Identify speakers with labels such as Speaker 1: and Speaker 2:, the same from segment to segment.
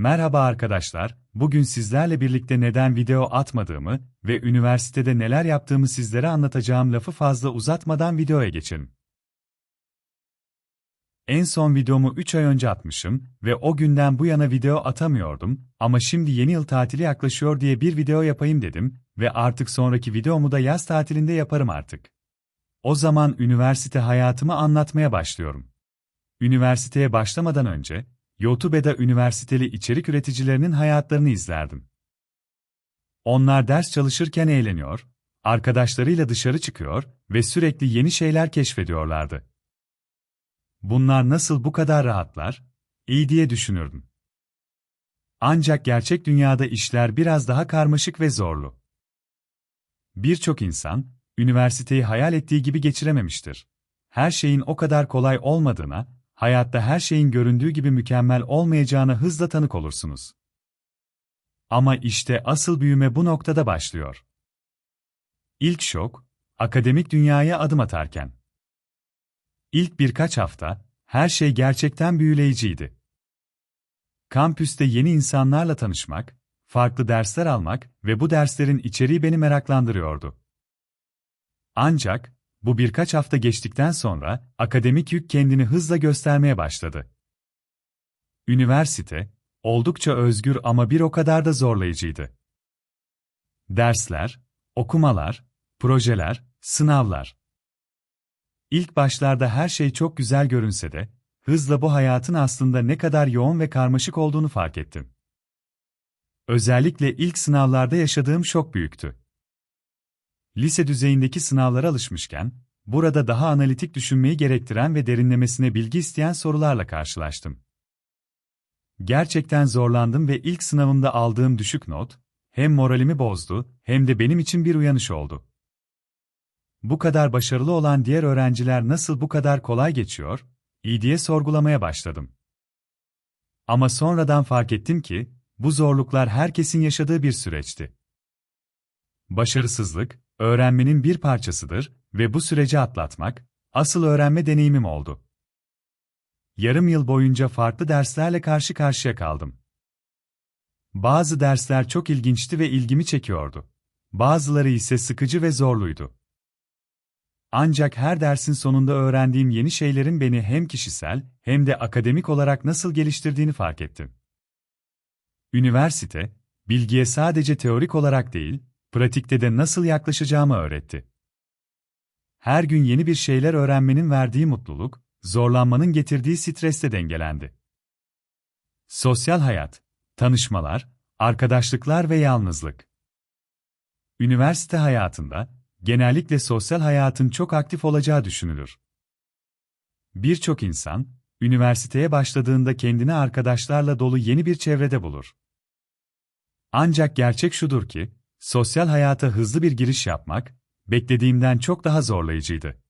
Speaker 1: Merhaba arkadaşlar, bugün sizlerle birlikte neden video atmadığımı ve üniversitede neler yaptığımı sizlere anlatacağım lafı fazla uzatmadan videoya geçelim. En son videomu 3 ay önce atmışım ve o günden bu yana video atamıyordum ama şimdi yeni yıl tatili yaklaşıyor diye bir video yapayım dedim ve artık sonraki videomu da yaz tatilinde yaparım artık. O zaman üniversite hayatımı anlatmaya başlıyorum. Üniversiteye başlamadan önce, YouTube'da üniversiteli içerik üreticilerinin hayatlarını izlerdim. Onlar ders çalışırken eğleniyor, arkadaşlarıyla dışarı çıkıyor ve sürekli yeni şeyler keşfediyorlardı. Bunlar nasıl bu kadar rahatlar? İyi diye düşünürdüm. Ancak gerçek dünyada işler biraz daha karmaşık ve zorlu. Birçok insan, üniversiteyi hayal ettiği gibi geçirememiştir. Her şeyin o kadar kolay olmadığına, hayatta her şeyin göründüğü gibi mükemmel olmayacağına hızla tanık olursunuz. Ama işte asıl büyüme bu noktada başlıyor. İlk şok, akademik dünyaya adım atarken. İlk birkaç hafta, her şey gerçekten büyüleyiciydi. Kampüste yeni insanlarla tanışmak, farklı dersler almak ve bu derslerin içeriği beni meraklandırıyordu. Ancak, bu birkaç hafta geçtikten sonra, akademik yük kendini hızla göstermeye başladı. Üniversite, oldukça özgür ama bir o kadar da zorlayıcıydı. Dersler, okumalar, projeler, sınavlar. İlk başlarda her şey çok güzel görünse de, hızla bu hayatın aslında ne kadar yoğun ve karmaşık olduğunu fark ettim. Özellikle ilk sınavlarda yaşadığım şok büyüktü. Lise düzeyindeki sınavlara alışmışken, burada daha analitik düşünmeyi gerektiren ve derinlemesine bilgi isteyen sorularla karşılaştım. Gerçekten zorlandım ve ilk sınavımda aldığım düşük not, hem moralimi bozdu, hem de benim için bir uyanış oldu. Bu kadar başarılı olan diğer öğrenciler nasıl bu kadar kolay geçiyor, iyi diye sorgulamaya başladım. Ama sonradan fark ettim ki, bu zorluklar herkesin yaşadığı bir süreçti. Başarısızlık, öğrenmenin bir parçasıdır ve bu süreci atlatmak, asıl öğrenme deneyimim oldu. Yarım yıl boyunca farklı derslerle karşı karşıya kaldım. Bazı dersler çok ilginçti ve ilgimi çekiyordu. Bazıları ise sıkıcı ve zorluydu. Ancak her dersin sonunda öğrendiğim yeni şeylerin beni hem kişisel hem de akademik olarak nasıl geliştirdiğini fark ettim. Üniversite, bilgiye sadece teorik olarak değil, pratikte de nasıl yaklaşacağımı öğretti. Her gün yeni bir şeyler öğrenmenin verdiği mutluluk, zorlanmanın getirdiği stresle dengelendi. Sosyal hayat, tanışmalar, arkadaşlıklar ve yalnızlık. Üniversite hayatında, genellikle sosyal hayatın çok aktif olacağı düşünülür. Birçok insan, üniversiteye başladığında kendini arkadaşlarla dolu yeni bir çevrede bulur. Ancak gerçek şudur ki, sosyal hayata hızlı bir giriş yapmak, beklediğimden çok daha zorlayıcıydı.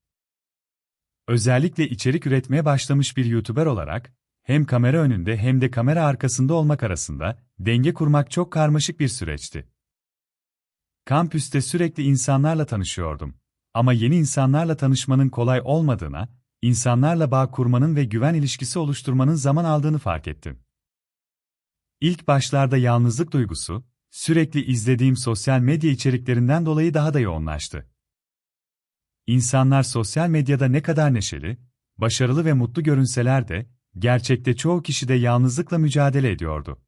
Speaker 1: Özellikle içerik üretmeye başlamış bir YouTuber olarak, hem kamera önünde hem de kamera arkasında olmak arasında denge kurmak çok karmaşık bir süreçti. Kampüste sürekli insanlarla tanışıyordum. Ama yeni insanlarla tanışmanın kolay olmadığına, insanlarla bağ kurmanın ve güven ilişkisi oluşturmanın zaman aldığını fark ettim. İlk başlarda yalnızlık duygusu, sürekli izlediğim sosyal medya içeriklerinden dolayı daha da yoğunlaştı. İnsanlar sosyal medyada ne kadar neşeli, başarılı ve mutlu görünseler de, gerçekte çoğu kişi de yalnızlıkla mücadele ediyordu.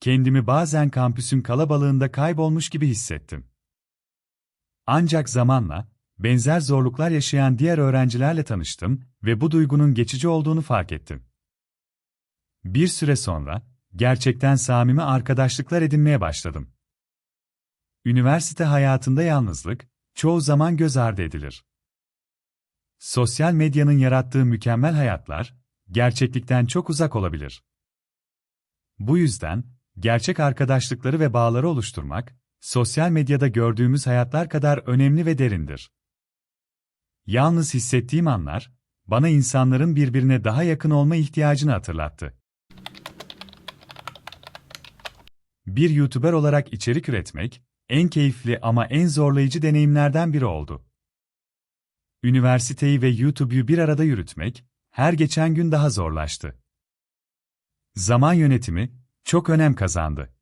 Speaker 1: Kendimi bazen kampüsün kalabalığında kaybolmuş gibi hissettim. Ancak zamanla, benzer zorluklar yaşayan diğer öğrencilerle tanıştım ve bu duygunun geçici olduğunu fark ettim. Bir süre sonra, gerçekten samimi arkadaşlıklar edinmeye başladım. Üniversite hayatında yalnızlık, çoğu zaman göz ardı edilir. Sosyal medyanın yarattığı mükemmel hayatlar, gerçeklikten çok uzak olabilir. Bu yüzden, gerçek arkadaşlıkları ve bağları oluşturmak, sosyal medyada gördüğümüz hayatlar kadar önemli ve derindir. Yalnız hissettiğim anlar, bana insanların birbirine daha yakın olma ihtiyacını hatırlattı. Bir YouTuber olarak içerik üretmek, en keyifli ama en zorlayıcı deneyimlerden biri oldu. Üniversiteyi ve YouTube'yu bir arada yürütmek, her geçen gün daha zorlaştı. Zaman yönetimi çok önem kazandı.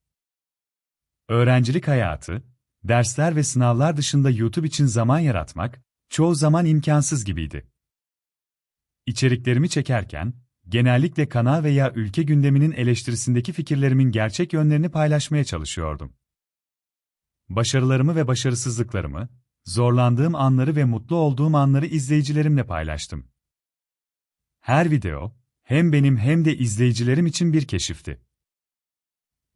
Speaker 1: Öğrencilik hayatı, dersler ve sınavlar dışında YouTube için zaman yaratmak çoğu zaman imkansız gibiydi. İçeriklerimi çekerken genellikle kanal veya ülke gündeminin eleştirisindeki fikirlerimin gerçek yönlerini paylaşmaya çalışıyordum. Başarılarımı ve başarısızlıklarımı, zorlandığım anları ve mutlu olduğum anları izleyicilerimle paylaştım. Her video, hem benim hem de izleyicilerim için bir keşifti.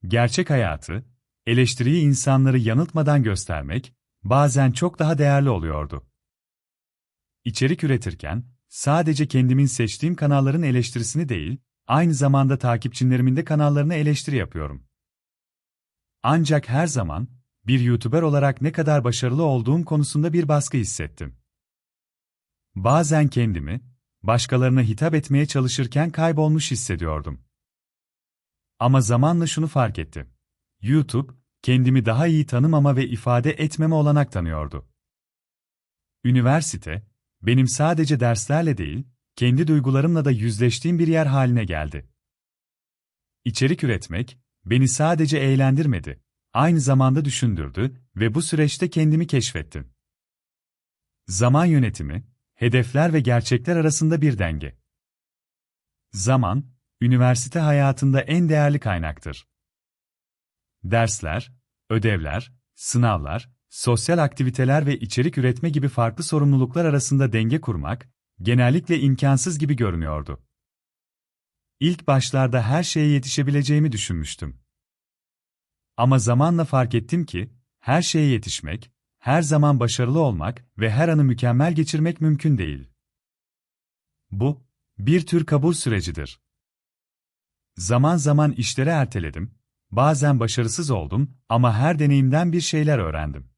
Speaker 1: Gerçek hayatı, eleştiriyi insanları yanıltmadan göstermek, bazen çok daha değerli oluyordu. İçerik üretirken, sadece kendimin seçtiğim kanalların eleştirisini değil, aynı zamanda takipçilerimin de kanallarına eleştiri yapıyorum. Ancak her zaman, bir YouTuber olarak ne kadar başarılı olduğum konusunda bir baskı hissettim. Bazen kendimi, başkalarına hitap etmeye çalışırken kaybolmuş hissediyordum. Ama zamanla şunu fark ettim. YouTube, kendimi daha iyi tanımama ve ifade etmeme olanak tanıyordu. Üniversite, benim sadece derslerle değil, kendi duygularımla da yüzleştiğim bir yer haline geldi. İçerik üretmek, beni sadece eğlendirmedi, aynı zamanda düşündürdü ve bu süreçte kendimi keşfettim. Zaman yönetimi, hedefler ve gerçekler arasında bir denge. Zaman, üniversite hayatında en değerli kaynaktır. Dersler, ödevler, sınavlar, sosyal aktiviteler ve içerik üretme gibi farklı sorumluluklar arasında denge kurmak, genellikle imkansız gibi görünüyordu. İlk başlarda her şeye yetişebileceğimi düşünmüştüm. Ama zamanla fark ettim ki, her şeye yetişmek, her zaman başarılı olmak ve her anı mükemmel geçirmek mümkün değil. Bu, bir tür kabul sürecidir. Zaman zaman işleri erteledim, bazen başarısız oldum ama her deneyimden bir şeyler öğrendim.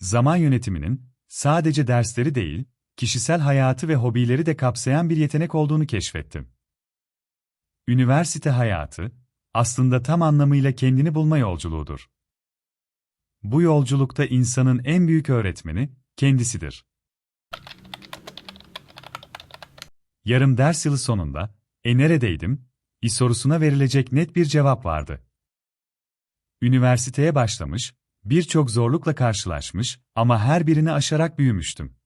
Speaker 1: Zaman yönetiminin, sadece dersleri değil, kişisel hayatı ve hobileri de kapsayan bir yetenek olduğunu keşfettim. Üniversite hayatı, aslında tam anlamıyla kendini bulma yolculuğudur. Bu yolculukta insanın en büyük öğretmeni, kendisidir. Yarım ders yılı sonunda, e neredeydim, i sorusuna verilecek net bir cevap vardı. Üniversiteye başlamış, birçok zorlukla karşılaşmış ama her birini aşarak büyümüştüm.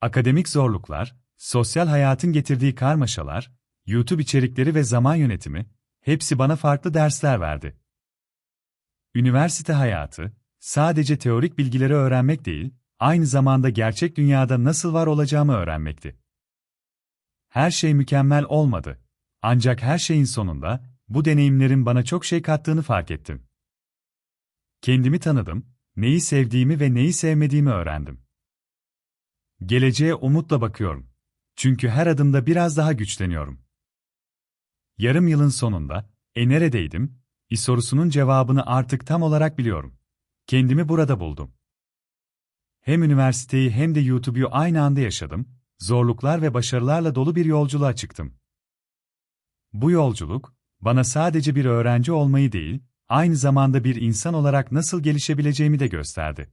Speaker 1: Akademik zorluklar, sosyal hayatın getirdiği karmaşalar, YouTube içerikleri ve zaman yönetimi, hepsi bana farklı dersler verdi. Üniversite hayatı, sadece teorik bilgileri öğrenmek değil, aynı zamanda gerçek dünyada nasıl var olacağımı öğrenmekti. Her şey mükemmel olmadı. Ancak her şeyin sonunda, bu deneyimlerin bana çok şey kattığını fark ettim. Kendimi tanıdım, neyi sevdiğimi ve neyi sevmediğimi öğrendim. Geleceğe umutla bakıyorum. Çünkü her adımda biraz daha güçleniyorum. Yarım yılın sonunda, e neredeydim, i sorusunun cevabını artık tam olarak biliyorum. Kendimi burada buldum. Hem üniversiteyi hem de YouTube'yu aynı anda yaşadım, zorluklar ve başarılarla dolu bir yolculuğa çıktım. Bu yolculuk, bana sadece bir öğrenci olmayı değil, aynı zamanda bir insan olarak nasıl gelişebileceğimi de gösterdi.